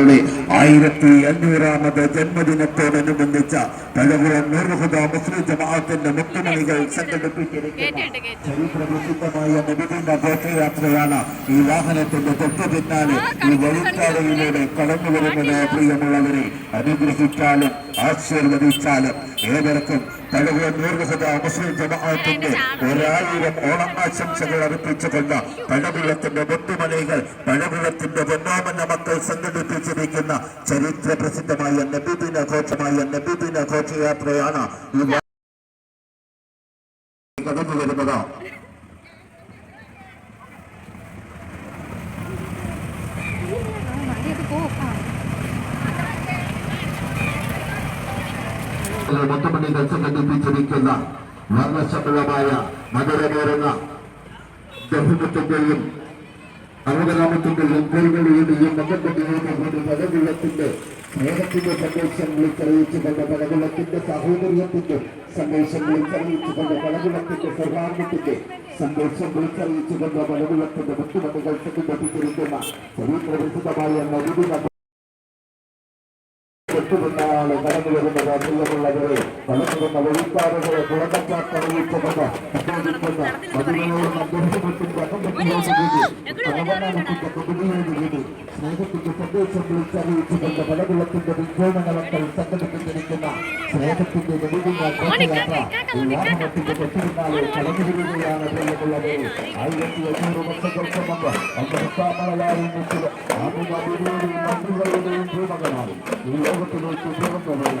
തങ്ങളുടെ ആയിരത്തി അഞ്ഞൂറാമത് ജന്മദിനത്തോടനുബന്ധിച്ച പഴകുളം നൂർഹുദ മുസ്ലിം ജമാഅത്തിന്റെ മുത്തുമണികൾ സംഘടിപ്പിച്ചിരിക്കുന്ന. ചരിത്രപ്രസിദ്ധമായ നബിദിന ഘോഷയാത്രയാണ് ഈ വാഹനത്തിന്റെ തൊട്ടു പിന്നാലെ ഈ വഴിപ്പാതയിലൂടെ കടന്നു വരുന്നത് പ്രിയമുള്ളവരെ അനുഗ്രഹിച്ചാലും ആശീർവദിച്ചാലും ഏവർക്കും പഴകുളം നൂർഹുദ മുസ്ലിം ജമാഅത്തിന്റെ ഒരായിരം ഓണം ആശംസകൾ അർപ്പിച്ചുകൊണ്ട് പഴകുളത്തിന്റെ മുത്തുമലകൾ പഴകുളത്തിന്റെ പൊന്നാമന്ന മക്കൾ സംഘടിപ്പിച്ചിരിക്കുന്ന ചരിത്ര പ്രസിദ്ധമായ നബിദിന ഘോഷമായ നബിദിന ഘോഷയാത്രയാണ് ഈ കടന്നു വരുന്നത് മുത്തുമണികൾ സംഘടിപ്പിച്ചിരിക്കുന്ന വർണശബളമായ മധുരമേറുന്ന ദഹുമത്തിന്റെയും അവതരാമത്തിന്റെയും കൈകളിയുടെയും മകത്തിന്റെയും കൂടി പലകുളത്തിന്റെ സ്നേഹത്തിന്റെ സന്ദേശം വിളിച്ചറിയിച്ചുകൊണ്ട് പലകുളത്തിന്റെ സാഹോദര്യത്തിന്റെ സന്ദേശം വിളിച്ചറിയിച്ചുകൊണ്ട് പലകുളത്തിന്റെ സൗഹാർദ്ദത്തിന്റെ സന്ദേശം വിളിച്ചറിയിച്ചുകൊണ്ട് പടകുളത്തിന്റെ മുത്തുമണികൾ സംഘടിപ്പിച്ചിരിക്കുന്ന ചരിത്രപ്രസിദ്ധമായ നദിന തൊട്ടുപിന്നാലെ കടന്നു വരുന്നത്. പ്രിയമുള്ളവരെ കടന്നു വന്ന വഴിക്കാറുകളെ പുറകച്ചാട്ടറിയിച്ചുകൊണ്ട് ഉപയോഗിക്കുന്ന മതിലയോട് അദ്ദേഹത്തിന്റെ പ്രവണനത്തിന്റെ കുടുങ്ങിയോടുകൂടി സ്നേഹത്തിന്റെ സന്ദേശം വിളിച്ചറിയിച്ചുകൊണ്ട് പലകുളത്തിന്റെ വിജ്ഞാനങ്ങളൊക്കെ സംഘടിപ്പിച്ചിരിക്കുന്ന സ്നേഹത്തിന്റെ വെളിവിന്റെ ഘോഷയാത്ര ഈ വാഹനത്തിന്റെ തൊട്ടുപിന്നാലെ കടന്നു വരികയാണ് പ്രിയമുള്ളവരെ ആയിരത്തി അഞ്ഞൂറ് വർഷങ്ങൾക്ക് മുമ്പ് നിൽക്കുക ആമികളുടെയും മന്ത്രികളുടെയും ഭൂമകനാണ് ഈ ലോകത്തിലേക്ക് ലോകജനതയ്ക്ക്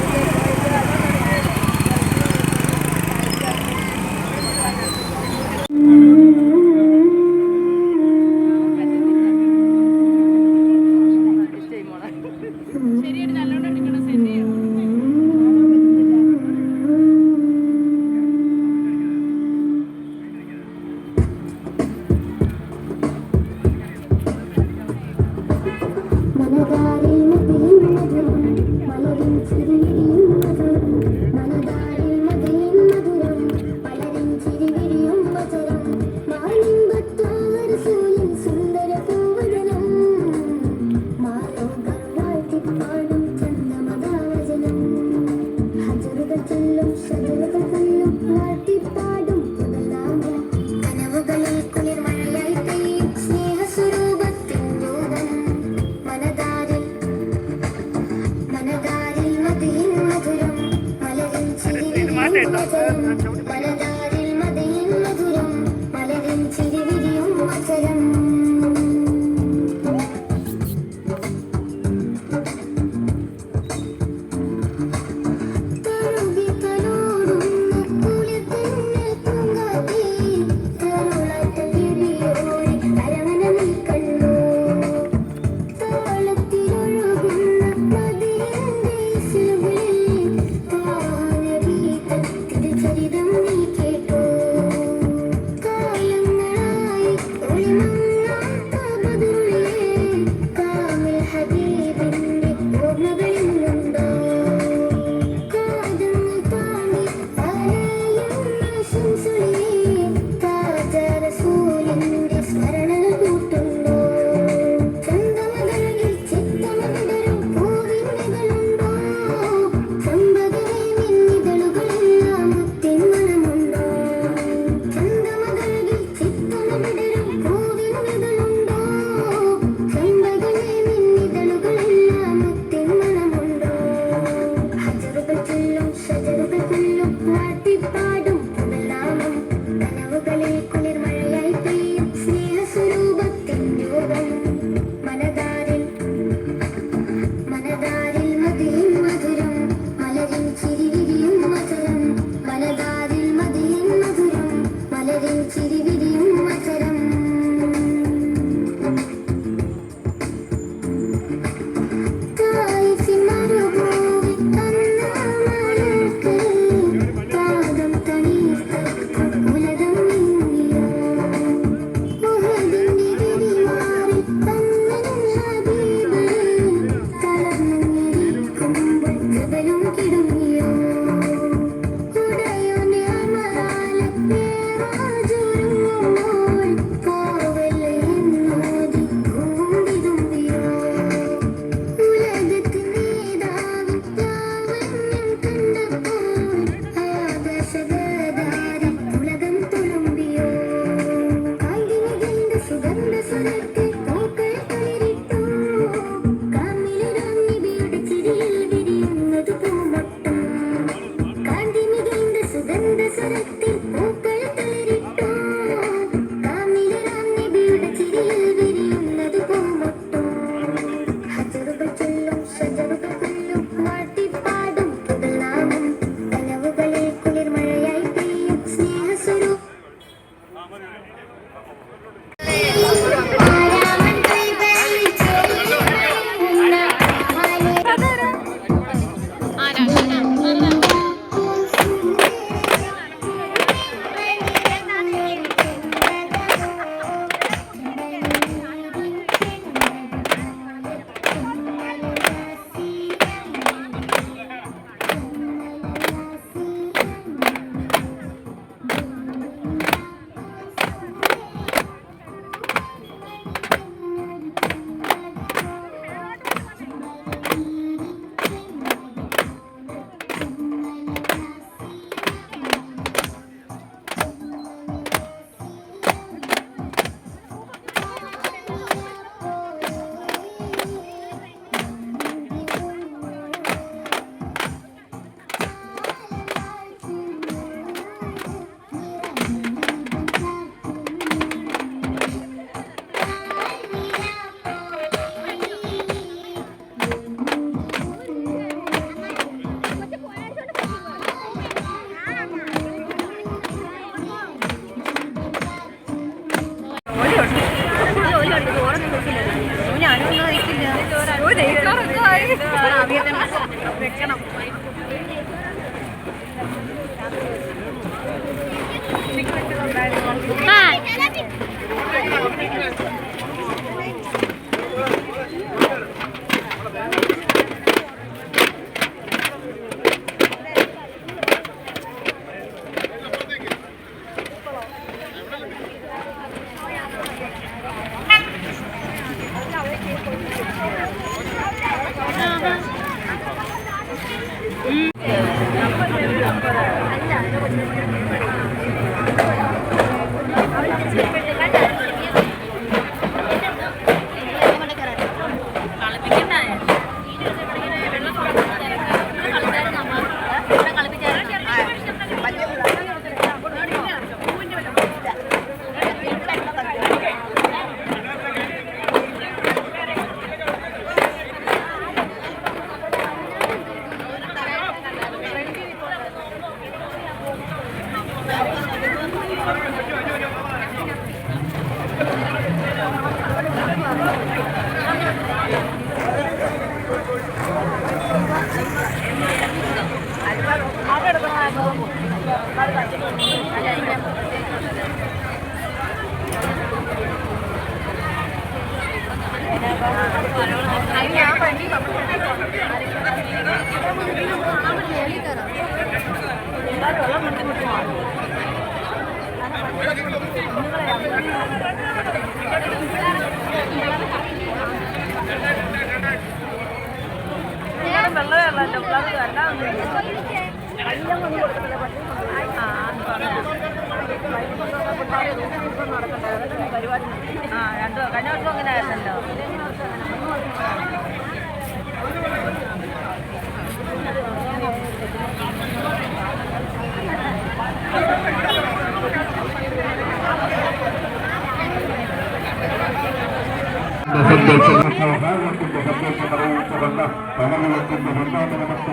വർഷം നടക്കണ്ടായിരുന്നു പരിപാടി ആ രണ്ട് കഴിഞ്ഞ വർഷം അങ്ങനെ ആയിരുന്നല്ലോ.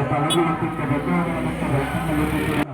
സന്തോഷം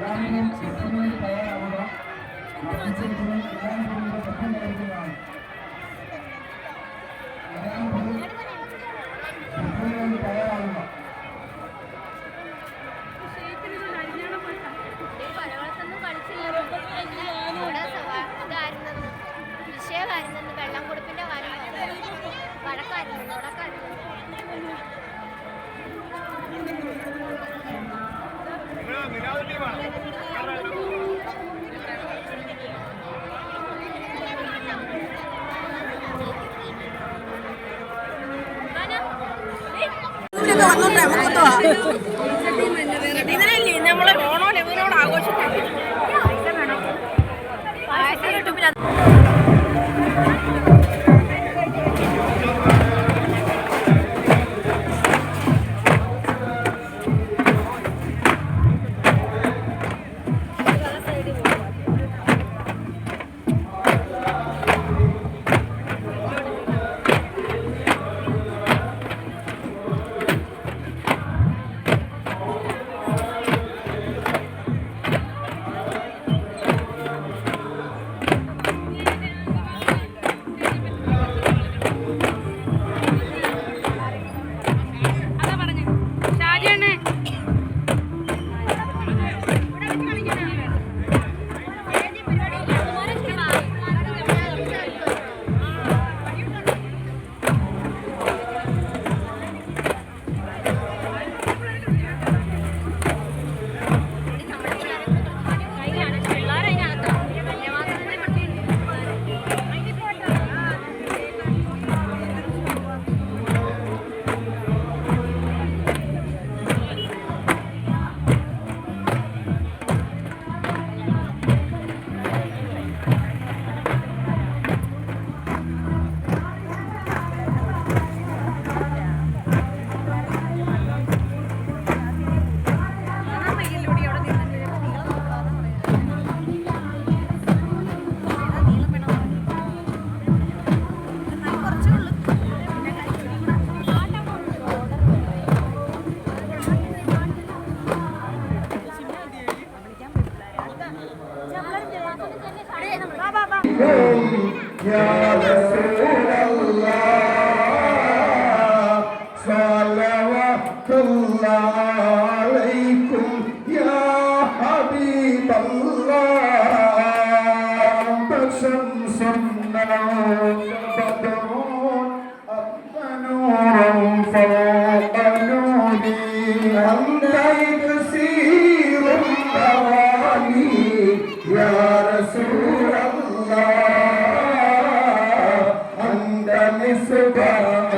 이왕이면 제품을 배열하고요. 나머지 분은 이왕 분으로 접근되어야 ഇതിനല്ലേ يا رسول الله Deus.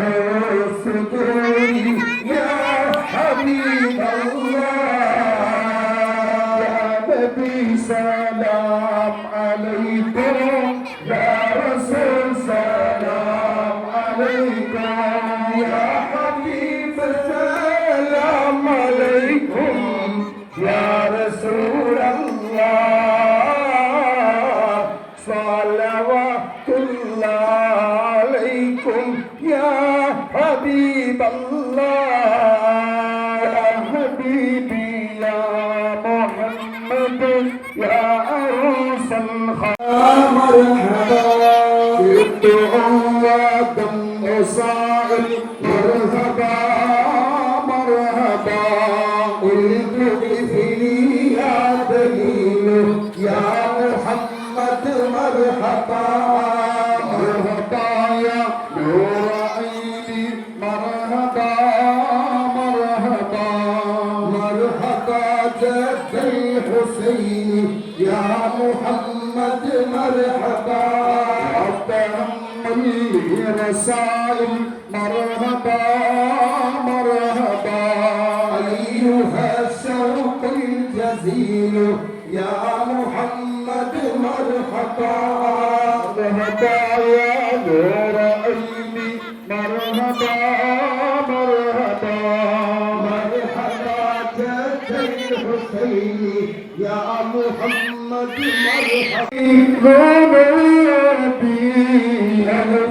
جد الحسين يا محمد مرحبا. تحمل رسائل مرحبا مرحبا. أيها الشوق الجزيل يا محمد مرحبا. مرحبا. يا محمد مرحبا ربي في